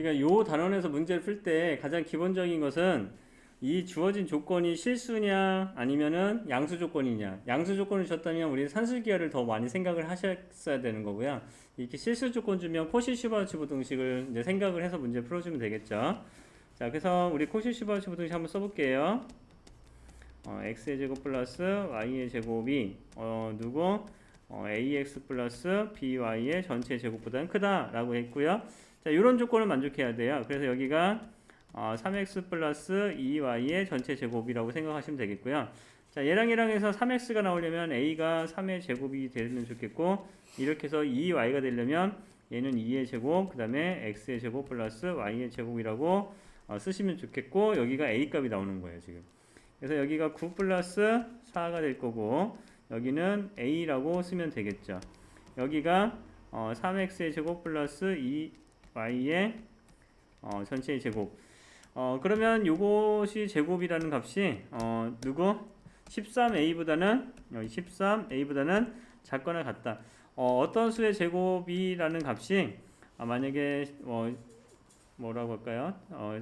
그러니까 요 단원에서 문제를 풀 때 가장 기본적인 것은 이 주어진 조건이 실수냐 아니면은 양수 조건이냐. 양수 조건을 줬다면 우리 산술 기하를 더 많이 생각을 하셨어야 되는 거고요. 이렇게 실수 조건 주면 코시 슈바르츠 부등식을 이제 생각을 해서 문제 풀어주면 되겠죠. 자, 그래서 우리 코시 슈바르츠 부등식 한번 써볼게요. 어, x의 제곱 플러스 y의 제곱이 어, 누구? 어, ax 플러스 by의 전체 제곱보다는 크다라고 했고요. 자, 이런 조건을 만족해야 돼요. 그래서 여기가 어, 3x 플러스 2y의 전체 제곱이라고 생각하시면 되겠고요. 자, 얘랑 얘랑 해서 3x가 나오려면 a가 3의 제곱이 되면 좋겠고 이렇게 해서 2y가 되려면 얘는 2의 제곱, 그 다음에 x의 제곱 플러스 y의 제곱이라고 어, 쓰시면 좋겠고 여기가 a 값이 나오는 거예요, 지금. 그래서 여기가 9 플러스 4가 될 거고 여기는 a라고 쓰면 되겠죠. 여기가 어, 3x의 제곱 플러스 2y의 어, 전체의 제곱. 어, 그러면 요것이 제곱이라는 값이 어, 누구? 13a보다는 13a보다는 작거나 같다. 어, 어떤 수의 제곱이라는 값이 아, 만약에 어, 뭐라고 할까요? 어,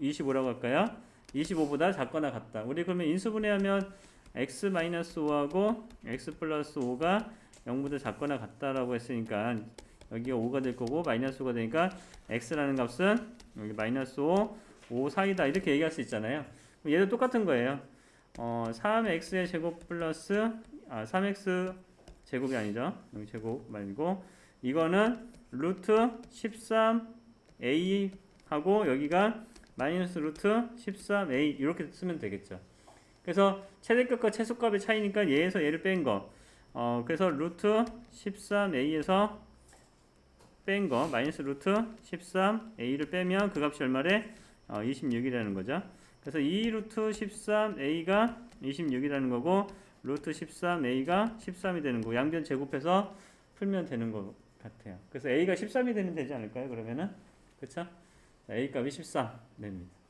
25라고 할까요? 25보다 작거나 같다. 우리 그러면 인수분해하면 x 5하고 x 플러스 5가 0보다 작거나 같다라고 했으니까 여기가 5가 될 거고 마이너스 5가 되니까 x라는 값은 여기 마이너스 5, 5 사이다 이렇게 얘기할 수 있잖아요. 얘도 똑같은 거예요. 어, 3x의 제곱 플러스 아 3x 제곱이 아니죠. 여기 제곱 말고 이거는 루트 13a 하고 여기가 마이너스 루트 13a 이렇게 쓰면 되겠죠. 그래서 최대값과 최소값의 차이니까 얘에서 얘를 뺀 거. 어, 그래서 루트 13a에서 뺀 거, 마이너스 루트 13a를 빼면 그 값이 얼마래? 어, 26이라는 거죠. 그래서 2 루트 13a가 26이라는 거고, 루트 13a가 13이 되는 거. 양변 제곱해서 풀면 되는 것 같아요. 그래서 a가 13이 되면 되지 않을까요? 그러면은 그렇죠? A 값이 13 됩니다.